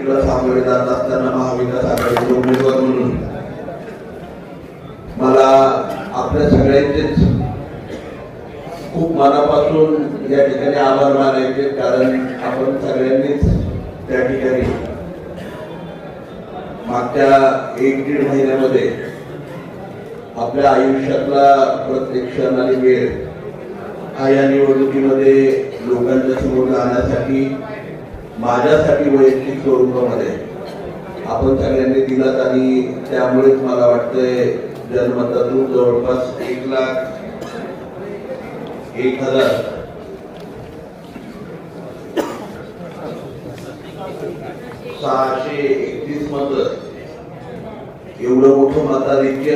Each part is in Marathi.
निवडणुकीला सामोरे जात असताना महाविकास आघाडीचे उमेदवार म्हणून मला आपल्या सगळ्यांचेच खूप मनापासून या ठिकाणी आभार मानायचे कारण आपण सगळ्यांनीच त्या ठिकाणी मागच्या एक दीड महिन्यामध्ये आपल्या आयुष्यातला प्रत्येक क्षण आणि वेळ हा या निवडणुकीमध्ये लोकांच्या समोर जाण्यासाठी माझ्यासाठी वैयक्तिक स्वरूपामध्ये. आपण सगळ्यांनी दिलात आणि त्यामुळेच मला वाटतंय जनमतातून जवळपास एक लाख एक हजार. सहाशे एकतीस मत. एवढं मोठं मताधिक्य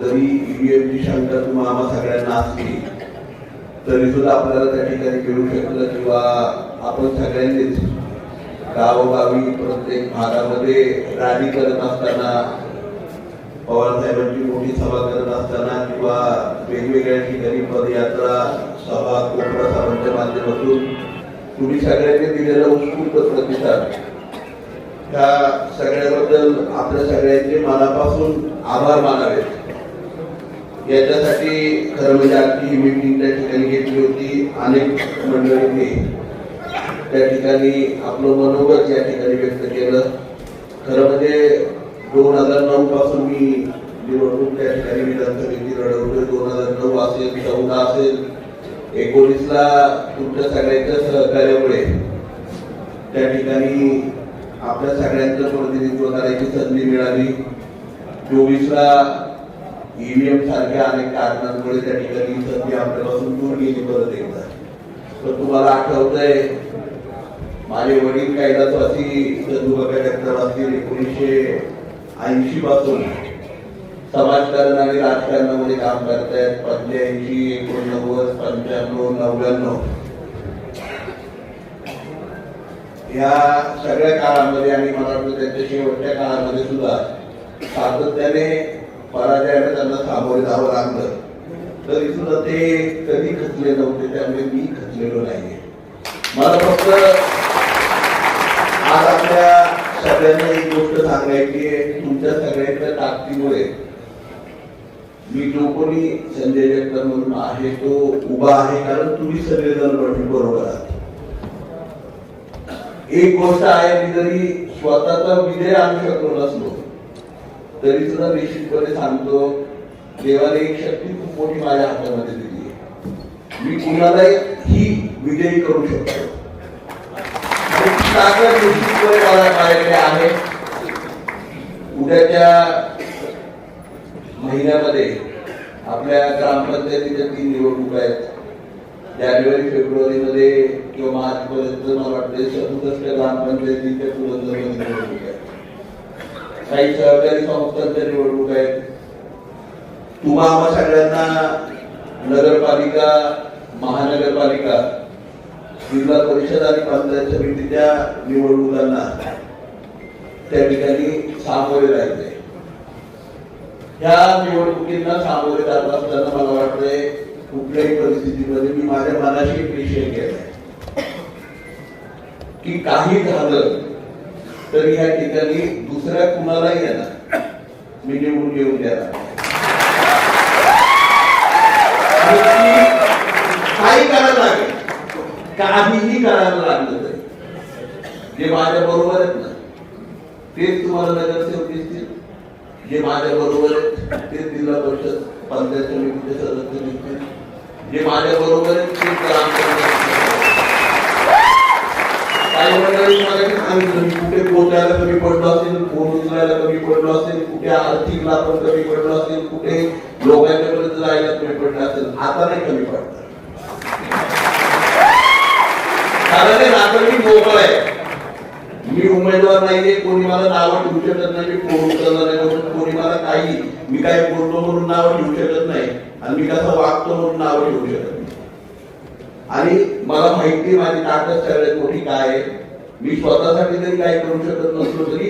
जरी ईव्हीएमची शंका तुम्हाला आम्हा सगळ्यांना असली तरी सुद्धा आपल्याला त्या ठिकाणी मिळू शकलं किंवा आपण सगळ्यांनीच गावोगावी प्रत्येक भागामध्ये रॅली करत असताना पवार साहेबांची मोठी सभा करत असताना किंवा वेगवेगळ्या ठिकाणी पदयात्रा सभा कोपरा सभांच्या माध्यमातून तुम्ही सगळ्यांनी दिलेला उत्स्फूर्त प्रतिसाद. त्या सगळ्याबद्दल आपल्या सगळ्यांचे मनापासून आभार मानावेत याच्यासाठी खरं म्हणजे आजची ही मीटिंग त्या ठिकाणी घेतली होती. अनेक मंडळींनी त्या ठिकाणी आपलं मनोगत या ठिकाणी व्यक्त केलं. खरं म्हणजे दोन हजार नऊ पासून मी निवडणूक त्या ठिकाणी विधानसभेची लढवतोय. दोन हजार नऊ असेल चौदा असेल एकोणीसला तुमच्या सगळ्यांच्या सहकार्यामुळे त्या ठिकाणी आपल्या सगळ्यांचं प्रतिनिधित्व करायची संधी मिळाली. चोवीसला ईव्हीएम सारख्या अनेक कारणांमुळे त्या ठिकाणी संधी आपल्यापासून दूर गेली परत एकदा. तर तुम्हाला आठवतंय माझे वडील कैलासवासी चंदुबाबा डॉक्टर असतील एकोणीसशे ऐंशी पासून समाजकारण आणि राजकारणामध्ये काम करतायत. पंच्याऐंशी एकोणनव्वद पंच्याण्णव नव्याण्णव. या सगळ्या काळामध्ये आणि मला वाटतं त्यांच्या शेवटच्या काळामध्ये सुद्धा सातत्याने पराजयाने त्यांना सामोरे जावं लागलं. तरी सुद्धा ते कधी खचले नव्हते त्यामुळे मी खचलेलो नाहीये. मला फक्त माझ्या सगळ्यांना एक गोष्ट सांगायची आहे तुमच्या सगळ्यांच्या ताकदीमुळे मी जो कोणी संजय जगताप म्हणून आहे तो उभा आहे कारण तुम्ही सगळेजण म्हणजे बरोबर आहात. एक गोष्ट आहे मी जरी स्वतःचा विजय आणू शकलो नसलो तरी सुद्धा निश्चितपणे सांगतो देवाने एक शक्ती खूप मोठी माझ्या हातामध्ये दिली आहे. मी कुणालाही ही विजयी करू शकतो. सागर ती निश्चितपणे मला माझ्याकडे आहे. उद्याच्या महिन्यामध्ये आपल्या ग्रामपंचायतीच्या तीन निवडणूक आहेत. जानेवारी फेब्रुवारी मध्ये किंवा मार्च पर्यंत मला वाटते सदुसष्ट ग्रामपंचायतीच्या पुरंदर निवडणूक आहेत. काही सहकारी संस्थांच्या निवडणूक आहेत. तुम्हा आम्हा सगळ्यांना नगरपालिका महानगरपालिका जिल्हा परिषद आणि पंचायत समितीच्या निवडणुकांना त्या ठिकाणी सामोरे राहिले ह्या निवडणुकींना सामोरे जात असताना मला वाटतंय कुठल्याही परिस्थितीमध्ये मी माझ्या मनाशी एक निश्चय केलाय. की काही झालं तरी ह्या ठिकाणी दुसऱ्या कुणालाही येणार मी निवडून येऊन देणार काही करायला काहीही करायला लागलं तरी. जे माझ्या बरोबर आहेत ना. तेच तुम्हाला नगरसेवक दिसतील. जे माझ्या बरोबर आहेत. तेच जिल्हा परिषद पंचायत समितीचे सदस्य दिसतील. जे माझ्या बरोबर आहेत. तेच ग्रामपंचायत काही मंडळी मला सांगितलं मी कुठे पोचायला कमी पडलो असेल फोन उचलायला कमी पडलो असेल कुठे आर्थिक लाभ कमी पडलो असेल कुठे लोकांच्यापर्यंत जायला कमी पडलं असेल आता नाही कमी पडत कारण हे मी मोकळ आहे. मी उमेदवार नाहीये कोणी मला नावं ठेवू शकत नाही मी उचलणार नाही म्हणून कोणी मला काही मी काय बोलतो म्हणून नावं ठेवू शकत नाही आणि मी कसं वागतो म्हणून नावं ठेवू शकत नाही. आणि मला माहिती माझी ताकद सगळ्यात मोठी काय आहे. मी स्वतःसाठी जरी काही करू शकत नसलो तरी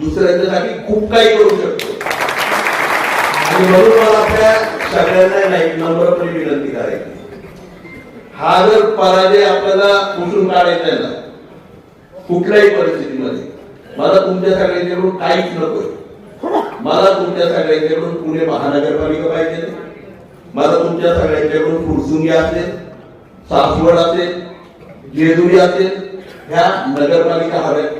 दुसऱ्यांच्यासाठी खूप काही करू शकतो. आणि म्हणून मला आपल्या सगळ्यांना नाही नम्रपणे विनंती करायची. हा जर पराजय आपल्याला पुसून काढायचा ना? कुठल्याही परिस्थितीमध्ये. मला तुमच्या सगळ्यांच्याकडून काहीच नकोय. मला तुमच्या सगळ्यांच्याकडून पुणे महानगरपालिका पाहिजे. मला तुमच्या सगळ्यांच्याकडून फुरसुंगी असेल सासवड असेल जेजुरी असेल ह्या नगरपालिका हव्यात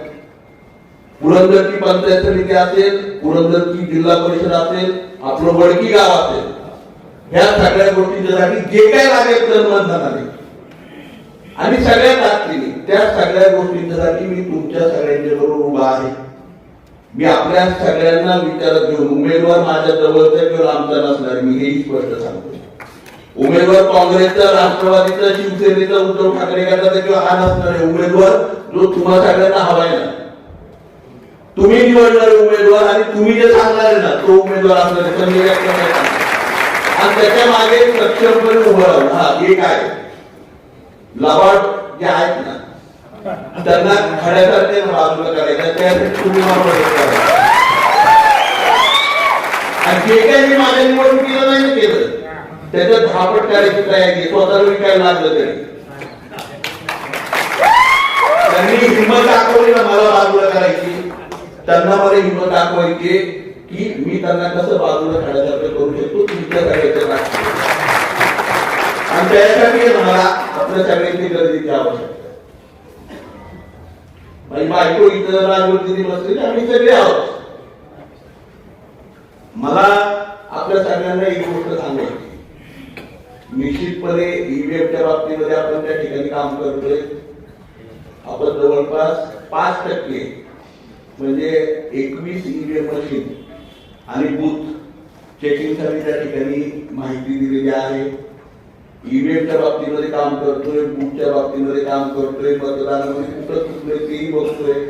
पुरंदरची पंचायत समिती असेल पुरंदरची जिल्हा परिषद असेल आपलं वडकी गाव असेल. ह्या सगळ्या गोष्टीच्यासाठी जे काय लागेल तर मन झाले आणि सगळ्या ताकदीने त्या सगळ्या गोष्टींसाठी मी तुमच्या सगळ्यांच्या बरोबर उभा आहे. मी आपल्या सगळ्यांना विचारत घेऊन उमेदवार माझ्या जवळचा किंवा आमचा नसणार मी हेही स्पष्ट सांगतो. उमेदवार काँग्रेसचा राष्ट्रवादीचा शिवसेनेचा उद्धव ठाकरे गटाचा किंवा हा नसणार आहे उमेदवार जो तुम्हा सगळ्यांना हवाय ना. तुम्ही निवडणारे उमेदवार आणि तुम्ही जे सांगणार आहे ना तो उमेदवार असणार संजय आणि त्याच्यामागे सक्षमपणे उभं राहून. हा हे काय? लबाड जे आहेत ना त्यांना खड्यासारखे बाजूला करायचं त्यासाठी तुम्ही मला आणि जे काही मी माझ्या निवडणुकीला नाही केलं त्याच्यात धापट करायची तयारी स्वतःला विकायला लागलं तरी. त्यांनी हिंमत दाखवली ना मला बाजूला करायची. त्यांना मला हिंमत दाखवायची. की मी त्यांना कसं बाजूला खाण्यासारखं करू शकतो तुमच्या सगळ्याच्या दाखवतो आणि त्यासाठी मला आपल्या सगळ्यांची गरजेची आवश्यकता माझी बायको इथं राजवरती बसलेली आम्ही सगळे आहोत. मला आपल्या सगळ्यांना एक गोष्ट सांगायची. निश्चितपणे ईव्हीएमच्या बाबतीमध्ये आपण त्या ठिकाणी काम करतोय. आपण जवळपास पाच टक्के म्हणजे एकवीस ईव्हीएम मशीन आणि बूथ चेकिंगसाठी त्या ठिकाणी माहिती दिलेली आहे. इव्हीएमच्या बाबतीमध्ये काम करतोय बूथच्या बाबतीमध्ये काम करतोय मतदानामध्ये कुठं चुकलंय तेही बघतोय.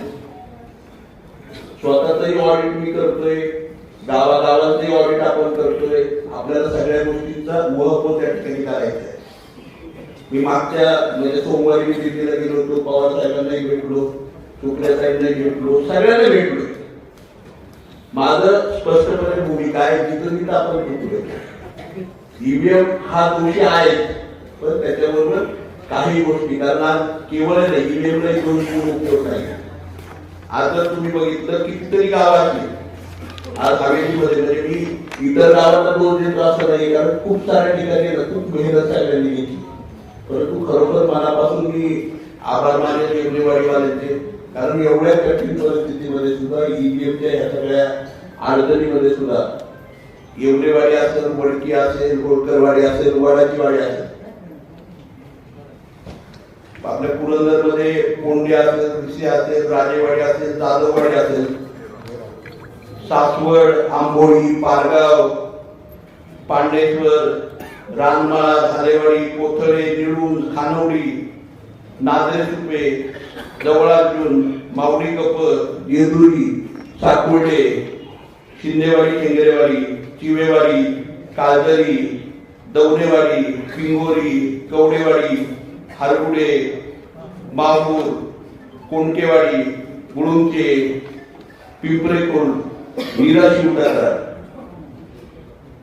स्वतःचंही ऑडिट मी करतोय गावागावांचंही ऑडिट आपण करतोय. आपल्याला सगळ्या गोष्टींचा महत्त्व त्या ठिकाणी करायचा आहे. मी मागच्या म्हणजे सोमवारी मी दिल्लीला गेलो होतो पवार साहेबांनाही भेटलो शुक्ल्या साहेबांनाही भेटलो सगळ्यांना भेटलो. माझं स्पष्टपणे भूमिका आहे जिथं तिथं आपण चुकलो ईव्हीएम हा दोषी आहे पण त्याच्याबरोबर काही गोष्टी कारण आज केवळ नाही. ईव्हीएमला दोन उपयोग नाही. आज जर तुम्ही बघितलं कितीतरी गावातली आज हवेलीमध्ये म्हणजे मी इतर गावांना दोष देतो असं नाही कारण खूप साऱ्या ठिकाणी खूप मेहनत सगळ्यांनी घेतली. परंतु खरोखर मनापासून मी आभार मानेन येवलेवाडीवाल्यांचे कारण एवढ्या कठीण परिस्थितीमध्ये सुद्धा ईव्हीएमच्या ह्या सगळ्या अडचणीमध्ये सुद्धा येवलेवाडी असेल वडकी असेल होळकरवाडी असेल वडाची वाडी असेल. आपल्या पुरंदरमध्ये कोंडी असेल ऋषी असेल राजेवाडी असेल जाधववाडी असेल सासवड आंबोळी पारगाव पांडेश्वर रानमाळा झालेवाडी कोथळे निळूज खानवडी नादरे सुपे जवळार्जुन मावडी कपर जेजुरी साकुर्डे शिंदेवाडी शेंगरेवाडी चिवेवाडी काळजरी दौडेवाडी पिंगोरी कवडेवाडी हारगुडे माहूर कोणकेवाडी गुळुंचे पिंपरेकोल मीरा शिवटाकर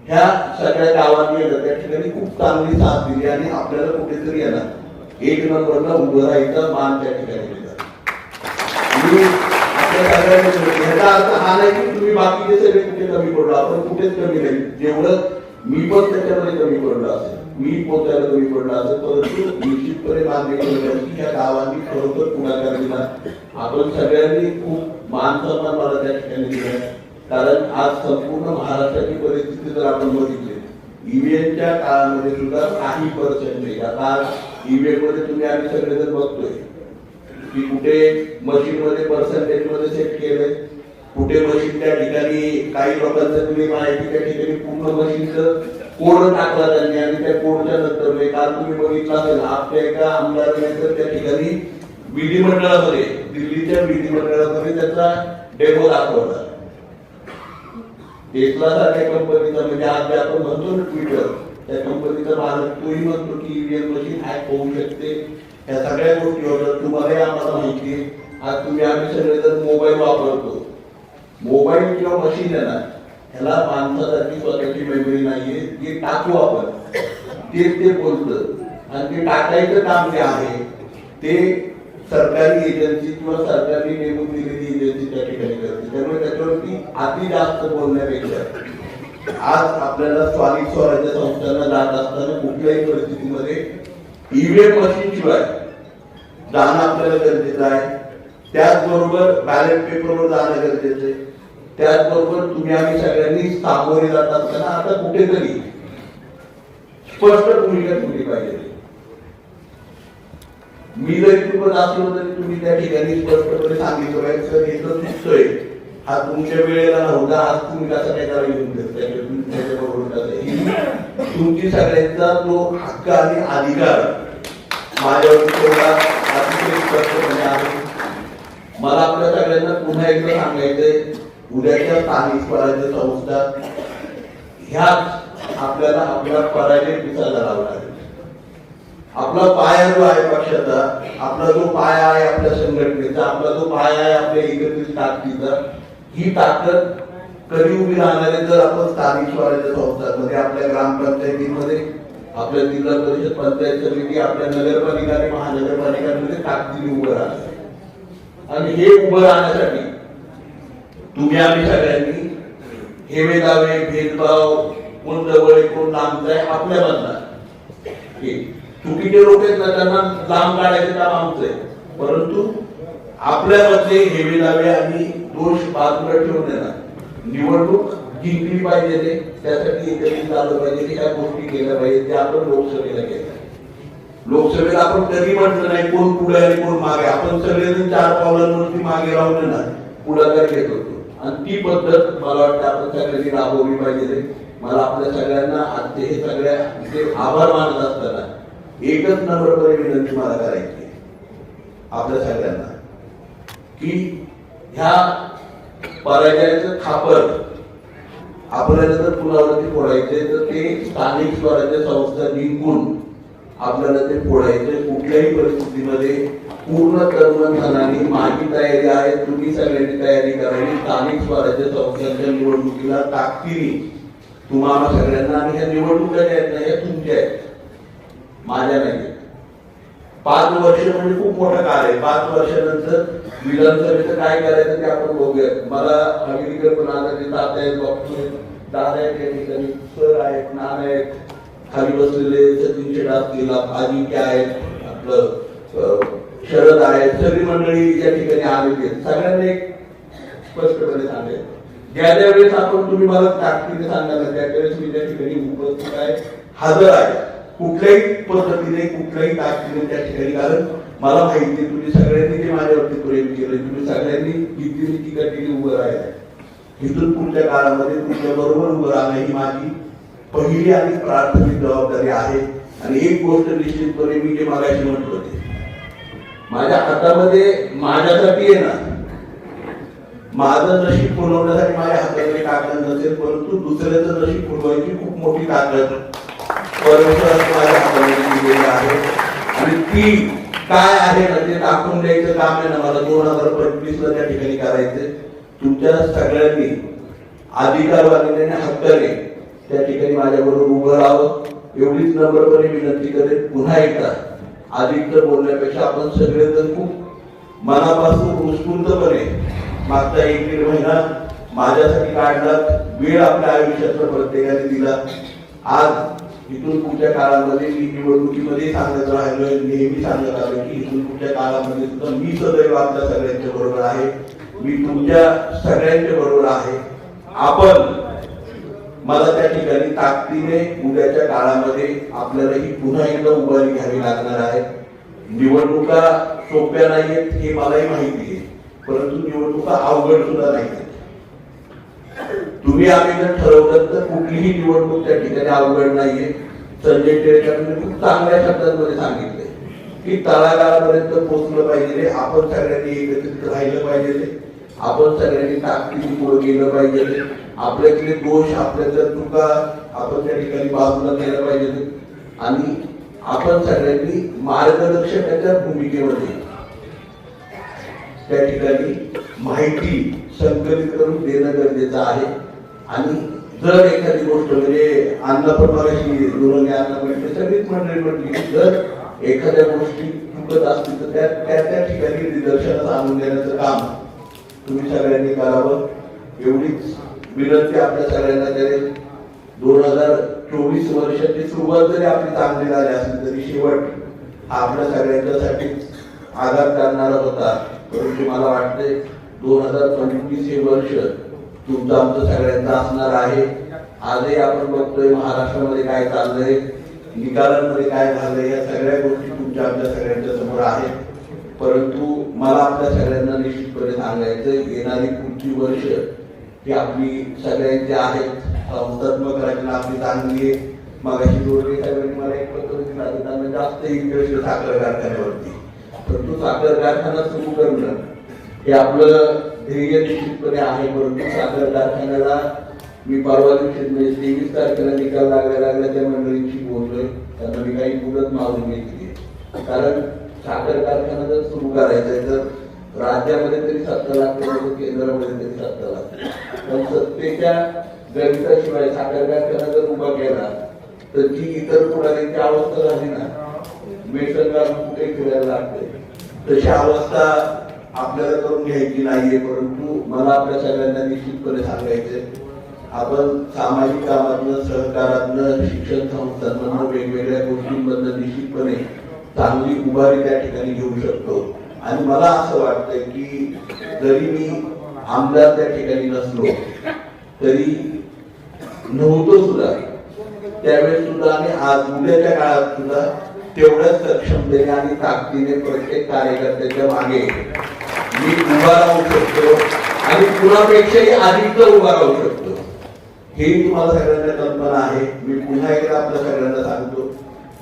ह्या सगळ्या गावांनी त्या ठिकाणी खूप चांगली साथ दिली आणि आपल्याला कुठेतरी येणार एक नंबरला उभं राहायचा मान त्या ठिकाणी अर्थ हा नाही की तुम्ही बाकीचे सगळे कुठे कमी पडलो आपण कुठेच कमी नाही. जेवढं मी पण त्याच्यामध्ये कमी पडलो असेल मी पोचायला कमी पडलो असेल परंतु निश्चितपणे मान्य केलं पाहिजे की या गावांनी खरोखर पुढाकार दिला. आपण सगळ्यांनी खूप मान सन्मान मला त्या ठिकाणी दिला. कारण आज संपूर्ण महाराष्ट्राची परिस्थिती जर आपण बघितली ईव्हीएमच्या काळामध्ये सुद्धा काही पर्सेंटेज आता ईव्हीएममध्ये तुम्ही आम्ही सगळेजण बघतोय. की कुठे मशीन मध्ये पर्सेंटेजमध्ये सेट केलंय कुठे मशीन त्या ठिकाणी काही लोकांचं तुम्ही माहिती त्या ठिकाणी पूर्ण मशीनचं कोड टाकला त्यांनी आणि त्या कोडच्या नंतर म्हणजे काल तुम्ही बघितलं असेल आपल्या एका आमदाराने तर त्या ठिकाणी विधिमंडळामध्ये दिल्लीच्या विधिमंडळामध्ये त्याचा डेमो दाखवला. टेस्ला सारख्या कंपनीचा म्हणजे आज आपण म्हणतो ट्विटर त्या कंपनीचा मालक तोही म्हणतो की ईव्हीएम मशीन हॅक होऊ शकते. या सगळ्या गोष्टी होतात तुम्हालाही आम्हाला माहिती आहे. आज तुम्ही आम्ही सगळेजण मोबाईल वापरतो. मोबाईल किंवा मशीन आहे ना ह्याला माणसासाठी स्वतःची मेमरी नाहीये. जे टाकू आपण तेच ते बोलतं. आणि ते टाकायचं काम जे आहे ते सरकारी एजन्सी किंवा सरकारी नेमून दिलेली एजन्सी त्या ठिकाणी करते. त्यामुळे त्याच्यावरती अति जास्त बोलण्यापेक्षा आज आपल्याला स्वाधिक स्वराज्य संस्थांना जात असताना कुठल्याही परिस्थितीमध्ये ईव्हीएम मशीन शिवाय जाणं आपल्याला गरजेचं आहे. त्याचबरोबर बॅलेट पेपरवर जाणं गरजेचं आहे. त्याचबरोबर तुम्ही आम्ही सगळ्यांनी सामोरे जात असताना आता कुठेतरी स्पष्ट भूमिका ठेवली पाहिजे. मी जरी तुम्हाला असलो तरी तुम्ही त्या ठिकाणी स्पष्टपणे सांगितलं पाहिजे सर हे तर चुकतोय. हा तुमच्या वेळेला नव्हता आज तुम्ही कसा काय त्याला घेऊन देत तुमची सगळ्यांचा जो हक्क आणि अधिकार माझ्यावरती तेवढा अतिशय मला आपल्या सगळ्यांना पुन्हा एकदा सांगायचंय उद्याच्या स्थानिक स्वराज्य संस्था ह्याच आपल्याला आपला पराजय विचारला लावला आपला पाया जो आहे पक्षाचा आपला जो पाया आहे आपल्या संघटनेचा आपला जो पाया आहे आपल्या एकत्रित ताकदीचा ही ताकद कधी उभी राहणार आहे जर आपण स्थानिक स्वराज्य संस्थांमध्ये आपल्या ग्रामपंचायतीमध्ये आपल्या जिल्हा परिषद पंचायत समिती आपल्या नगरपालिका आणि महानगरपालिकांमध्ये ताकदीने उभं राहणार आणि हे उभं राहण्यासाठी तुम्ही आम्ही सगळ्यांनी हेवे दावे भेदभाव कोण जवळ आहे, कोण लांबचा आहे आपल्या बदला चुकीचे लोक आहेत ना त्यांना लांब काढायचं काम आमचं आहे. परंतु आपल्यामध्ये हेवे दावे आणि दोष बाजूला ठेवून देणार. निवडणूक जिंकली पाहिजे ते त्यासाठी एकत्रित आलं पाहिजे या गोष्टी केल्या पाहिजे त्या आपण लोकसभेला केल्या. लोकसभेला आपण कधी म्हटलं नाही कोण पुढे आणि कोण मागे. आपण सगळेजण चार पावलांवरती मागे राहून ना पुढाकार घेत होतो. आणि ती पद्धत मला वाटतं आपण सगळ्यांनी राबवली पाहिजे मला आपल्या सगळ्यांना आजचे हे सगळ्या इथे आभार मानत असताना एकच नम्रपणे विनंती मला करायची आपल्या सगळ्यांना की ह्या पराजयाचं खापर आपल्याला जर पुलावरती फोडायचे तर ते स्थानिक स्वराज्य संस्था जिंकून आपल्याला ते फोडायचे कुठल्याही परिस्थितीमध्ये पूर्ण तरुणांनी माझी तयारी आहे तुम्ही सगळ्यांनी तयारी करावी स्थानिक स्वराज्य संस्थांच्या निवडणुकीला ताकदीने तुम्हाला सगळ्यांना आणि ह्या निवडणुका ज्या आहेत ना ह्या तुमच्या आहेत. माझ्या नाही पाच वर्ष म्हणजे खूप मोठा काळ आहे. पाच वर्षानंतर विधानसभेचं काय करायचं ते आपण बघूया मला हवेलीकर पण आता ते तात्या आहेत डॉक्टर दादा आहेत या ठिकाणी. सर आहेत नाना आहेत. खाली बसलेले सचिन शेट असतील अजिंक्य आहेत. आपलं शरद आहेत. सगळी मंडळी या ठिकाणी आलेली आहेत. सगळ्यांना एक स्पष्टपणे सांगेल ज्या ज्या वेळेस आपण तुम्ही मला ताकदीने सांगाल त्यावेळेस मी त्या ठिकाणी उपस्थित आहे. हजर आहे. कुठल्याही पद्धतीने कुठल्याही ताकदीने त्या ठिकाणी कारण मला माहिती आहे तुम्ही सगळ्यांनी जे माझ्यावरती प्रेम केलं तुम्ही सगळ्यांनी जिद्दीने टीकाटीने उभं राहिलाय. इथून पुढच्या काळामध्ये तुमच्या बरोबर उभं राहणं ही माझी पहिली आणि प्राथमिक जबाबदारी आहे. आणि एक गोष्ट निश्चितपणे मी जे मागाशी म्हटलं होते माझ्या हातामध्ये माझ्यासाठी आहे ना माझं नशीब फुलवण्यासाठी माझ्या हातामध्ये ताकद नसेल परंतु दुसऱ्याचं नशीब फुलवायची खूप मोठी ताकद परंतु माझ्या हातामध्ये दिलेली आहे. आणि ती काय आहे ना ते दाखवून द्यायचं काम आहे ना? मला दोन हजार पंचवीस ला त्या ठिकाणी करायचंय तुमच्या सगळ्यांनी अधिकारवादीने आणि हक्काने त्या ठिकाणी माझ्याबरोबर उभं राहावं. एवढीच नम्रपणे विनंती करेल पुन्हा एकदा अधिक तर बोलण्यापेक्षा आपण सगळे तर खूप मनापासून उत्स्फूर्तपणे मागचा एक दीड महिना माझ्यासाठी काढला वेळ आपल्या आयुष्यातला प्रत्येकाने दिला. आज इथून पुढच्या काळामध्ये मी निवडणुकीमध्ये सांगत राहिलोय नेहमी सांगत आलो की इथून पुढच्या काळामध्ये सुद्धा मी सदैव आपल्या सगळ्यांच्या बरोबर आहे. मी तुमच्या सगळ्यांच्या बरोबर आहे. आपण मला त्या ठिकाणी ताकदीने उद्याच्या काळामध्ये आपल्याला ही पुन्हा एकदा उभारी घ्यावी लागणार आहे. निवडणुका सोप्या नाहीयेत हे मलाही माहिती आहे. परंतु निवडणुका अवघड सुद्धा नाही तुम्ही आम्ही जर ठरवलं तर कुठलीही निवडणूक त्या ठिकाणी अवघड नाहीये. संजय टिळकांनी खूप चांगल्या शब्दांमध्ये सांगितले की तळागाळापर्यंत पोहोचलं पाहिजे आपण सगळ्यांनी एकत्रित राहिलं पाहिजे आपण सगळ्यांनी ताकदीने पुढे गेलं पाहिजे. आपल्यातले दोष आपल्यातल्या चुका आपण त्या ठिकाणी बाजूला केल्या पाहिजे. आणि आपण सगळ्यांनी मार्गदर्शकाच्या भूमिकेमध्ये त्या ठिकाणी माहिती संकलित करून देणं गरजेचं आहे. आणि जर एखादी गोष्ट म्हणजे अन्न पण मगाशी अन्न म्हटले सगळीच मंडळी म्हटली जर एखाद्या गोष्टी चुकत असतील तर त्या त्या त्या ठिकाणी निदर्शनात आणून देण्याचं काम तुम्ही सगळ्यांनी करावं. एवढीच विनंती आपल्या सगळ्यांना करेल दोन हजार चोवीस वर्षाची सुरुवात जरी आपली चांगली झाली असली तरी शेवट हा आपल्या सगळ्यांच्यासाठी आघात करणारा होता. परंतु मला वाटते दोन हजार पंचवीस हे वर्ष तुमचं आमचं सगळ्यांचं असणार आहे. आजही आपण बघतोय महाराष्ट्रामध्ये काय चाललंय निकालांमध्ये काय झालंय या सगळ्या गोष्टी तुमच्या आमच्या सगळ्यांच्या समोर आहेत. परंतु मला आपल्या सगळ्यांना निश्चितपणे सांगायचं येणारी पुढची वर्ष ही आपली सगळ्यांची आहेत. संस्थात्मक रचना आपली चांगली आहे. मगाशी जोडले साहेबांनी मला एक पत्र दिला जास्त इंटरेस्ट साखर कारखान्यावरती. परंतु साखर कारखाना सुरू करणं हे आपलं ध्येय निश्चितपणे आहे परंतु साखर कारखान्याला मी परवा दिवशी म्हणजे तेवीस तारखेला निकाल लागल्या लागल्या त्या मंडळींशी बोललोय त्यांना मी काही मुदत मागून घेतली कारण साखर कारखाना जर सुरू करायचा आहे तर राज्यामध्ये तरी सत्ता लागते केंद्रामध्ये तरी सत्ता लागते पण सत्तेच्या गणिताशिवाय साखर कारखाना जर उभा केला तर जी इतर पुढाऱ्यांची अवस्था झाली ना मेसनला कुठे फिरायला लागते. तशी अवस्था आपल्याला करून घ्यायची नाहीये परंतु मला आपल्या सगळ्यांना निश्चितपणे सांगायचंय. आपण सामाजिक कामातनं सहकारातनं शिक्षण संस्थांमधनं वेगवेगळ्या गोष्टींमधनं निश्चितपणे चांगली उभारी त्या ठिकाणी घेऊ शकतो. आणि मला असं वाटतंय की जरी मी आमदार त्या ठिकाणी नसलो तरी नव्हतो सुद्धा. त्यावेळेस सुद्धा आणि आज उद्याच्या काळात सुद्धा तेवढ्याच सक्षमतेने आणि ताकदीने प्रत्येक कार्यकर्त्याच्या मागे मी उभा राहू शकतो आणि कुणापेक्षाही अधिक उभा राहू शकतो. हे तुम्हाला सगळ्यांना कल्पना आहे. मी पुन्हा एकदा आपल्या सगळ्यांना सांगतो.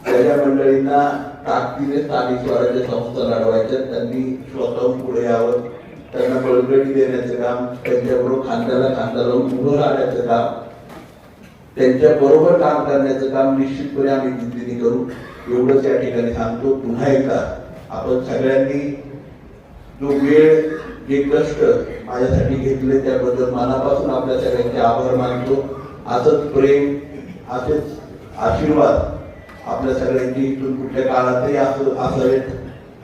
त्याच्या मंडळींना ताकदीने स्थानिक स्वराज्य संस्था लढवायच्या. त्यांनी स्वतःहून पुढे यावं. त्यांना बळकटी देण्याचं काम त्यांच्याबरोबर खांद्याला खांदा लावून उभं राहण्याचं काम त्यांच्या बरोबर काम करण्याचं काम निश्चितपणे आम्ही जिद्दीने करू. एवढंच या ठिकाणी सांगतो. पुन्हा एकदा आपण सगळ्यांनी जो वेळ जे कष्ट माझ्यासाठी घेतले त्याबद्दल मनापासून आपल्या सगळ्यांचे आभार मानतो. असंच प्रेम असेच आशीर्वाद आपल्या सगळ्यांची इथून कुठल्या काळातही असं असावेत.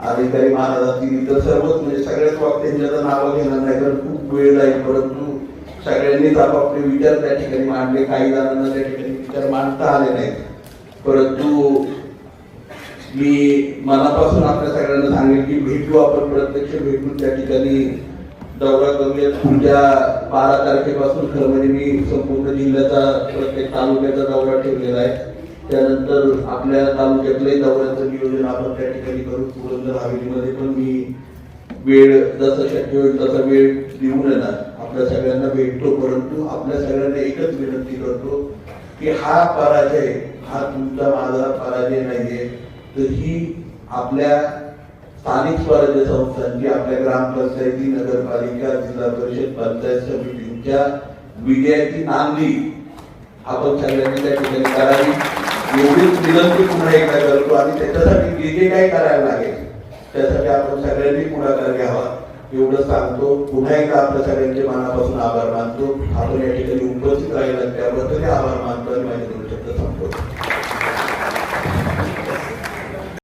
अधिकारी महाराजांची इतर सर्वच म्हणजे सगळ्याच वक्त्यांच्या नावं घेणार नाही तर खूप वेळ जाईल. परंतु सगळ्यांनीच आपापले विचार त्या ठिकाणी मांडले. काही जणांना त्या ठिकाणी विचार मांडता आले नाहीत. परंतु मी मनापासून आपल्या सगळ्यांना सांगेल की भेटू आपण प्रत्यक्ष भेटून त्या ठिकाणी दौरा करूया पुढच्या बारा तारखेपासून खरं म्हणजे मी संपूर्ण जिल्ह्याचा प्रत्येक तालुक्याचा दौरा ठेवलेला आहे. त्यानंतर आपल्या तालुक्यातल्याही दौऱ्याचं नियोजन आपण त्या ठिकाणी करू पुरंदर हवेलीमध्ये पण मी वेळ जसं शक्य होईल तसा वेळ देऊन येणार. आपल्या सगळ्यांना भेटतो परंतु आपल्या सगळ्यांना एकच विनंती करतो की हा पराजय हा तुमचा माझा पराजय नाहीये. तर ही आपल्या स्थानिक स्वराज्य संस्थांची आपल्या ग्रामपंचायती नगरपालिका जिल्हा परिषद पंचायत समितींच्या विजयाची नांदी आपण सगळ्यांनी त्या ठिकाणी करावी. एवढीच विनंती पुन्हा एकदा करतो आणि त्याच्यासाठी जे जे काय करायला लागेल त्यासाठी आपण सगळ्यांनी पुढाकार घ्यावा. एवढं सांगतो. पुन्हा एकदा आपल्या सगळ्यांचे मनापासून आभार मानतो. आपण या ठिकाणी उपस्थित राहिला त्याबद्दल आभार मानतो आणि माझे दोन